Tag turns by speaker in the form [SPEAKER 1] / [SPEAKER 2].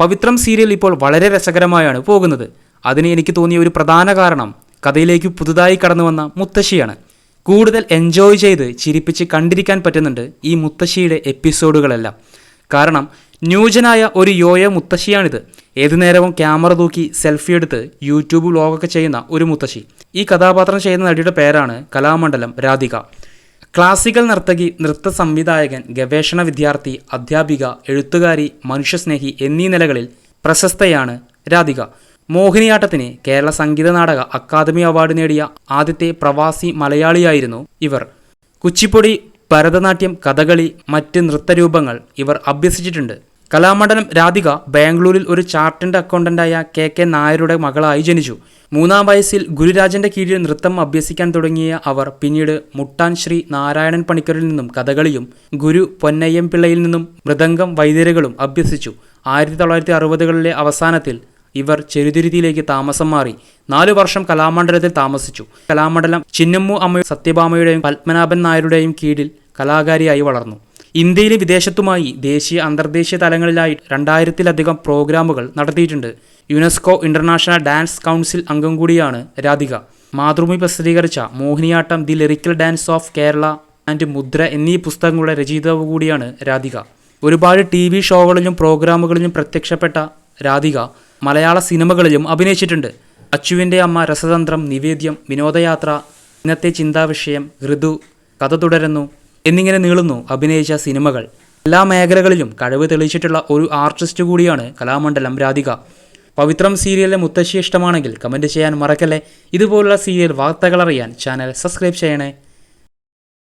[SPEAKER 1] പവിത്രം serial ഇപ്പോൾ വളരെ രസകരമായാണ് പോകുന്നത്. അതിന് എനിക്ക് തോന്നിയ ഒരു പ്രധാന കാരണം കഥയിലേക്ക് പുതുതായി കടന്നു വന്ന മുത്തശ്ശിയാണ്. കൂടുതൽ എൻജോയ് ചെയ്ത് ചിരിപ്പിച്ച് കണ്ടിരിക്കാൻ പറ്റുന്നുണ്ട് ഈ മുത്തശ്ശിയുടെ എപ്പിസോഡുകളെല്ലാം. കാരണം ന്യൂജനായ ഒരു യോയ മുത്തശ്ശിയാണിത്. ഏതു നേരവും ക്യാമറ തൂക്കി സെൽഫി എടുത്ത് യൂട്യൂബ് വ്ലോഗൊക്കെ ചെയ്യുന്ന ഒരു മുത്തശ്ശി. ഈ കഥാപാത്രം ചെയ്യുന്ന നടിയുടെ പേരാണ് കലാമണ്ഡലം രാധിക. ക്ലാസിക്കൽ നർത്തകി നൃത്ത സംവിധായകൻ ഗവേഷണ വിദ്യാർത്ഥി അധ്യാപിക എഴുത്തുകാരി മനുഷ്യസ്നേഹി എന്നീ നിലകളിൽ പ്രശസ്തയാണ് രാധിക. മോഹിനിയാട്ടത്തിന് കേരള സംഗീത നാടക അക്കാദമി അവാർഡ് നേടിയ ആദ്യത്തെ പ്രവാസി മലയാളിയായിരുന്നു ഇവർ. കുച്ചിപ്പൊടി ഭരതനാട്യം കഥകളി മറ്റ് നൃത്തരൂപങ്ങൾ ഇവർ അഭ്യസിച്ചിട്ടുണ്ട്. കലാമണ്ഡലം രാധിക ബാംഗ്ലൂരിൽ ഒരു ചാർട്ടേഡ് അക്കൗണ്ടന്റായ കെ കെ നായരുടെ മകളായി ജനിച്ചു. മൂന്നാം വയസ്സിൽ ഗുരുരാജന്റെ കീഴിൽ നൃത്തം അഭ്യസിക്കാൻ തുടങ്ങിയ അവർ പിന്നീട് മുട്ടാൻ ശ്രീ നാരായണൻ പണിക്കറിൽ നിന്നും കഥകളിയും ഗുരു പൊന്നയ്യം പിള്ളയിൽ നിന്നും മൃദംഗം വൈദ്യരകളും അഭ്യസിച്ചു. ആയിരത്തി തൊള്ളായിരത്തി അറുപതുകളിലെ അവസാനത്തിൽ ഇവർ ചെറുതുരുത്തിയിലേക്ക് താമസം മാറി. നാലു വർഷം കലാമണ്ഡലത്തിൽ താമസിച്ചു. കലാമണ്ഡലം ചിന്നമ്മു അമ്മ സത്യഭാമയുടെയും പത്മനാഭൻ നായരുടെയും കീഴിൽ കലാകാരിയായി വളർന്നു. ഇന്ത്യയിലും വിദേശത്തുമായി ദേശീയ അന്തർദേശീയ തലങ്ങളിലായി രണ്ടായിരത്തിലധികം പ്രോഗ്രാമുകൾ നടത്തിയിട്ടുണ്ട്. യുനെസ്കോ ഇന്റർനാഷണൽ ഡാൻസ് കൗൺസിൽ അംഗം കൂടിയാണ് രാധിക. മാതൃഭൂമി പ്രസിദ്ധീകരിച്ച Mohiniyattam the lyrical dance of Kerala and Mudra എന്നീ പുസ്തകങ്ങളുടെ രചയിതാവ് കൂടിയാണ് രാധിക. ഒരുപാട് ടി വി ഷോകളിലും പ്രോഗ്രാമുകളിലും പ്രത്യക്ഷപ്പെട്ട രാധിക മലയാള സിനിമകളിലും അഭിനയിച്ചിട്ടുണ്ട്. അച്ചുവിന്റെ അമ്മ രസതന്ത്രം നിവേദ്യം വിനോദയാത്ര ഇന്നത്തെ ചിന്താവിഷയം ഋതു കഥ തുടരുന്നു. എന്നിങ്ങനെ നീളുന്നു അഭിനയിച്ച സിനിമകൾ. എല്ലാ മേഖലകളിലും കഴിവ് തെളിയിച്ചിട്ടുള്ള ഒരു ആർട്ടിസ്റ്റ് കൂടിയാണ് കലാമണ്ഡലം രാധിക. പവിത്രം സീരിയലിലെ മുത്തശ്ശി ഇഷ്ടമാണെങ്കിൽ കമന്റ് ചെയ്യാൻ മറക്കല്ലേ. ഇതുപോലുള്ള സീരിയൽ വാർത്തകൾ അറിയാൻ ചാനൽ സബ്സ്ക്രൈബ് ചെയ്യണേ.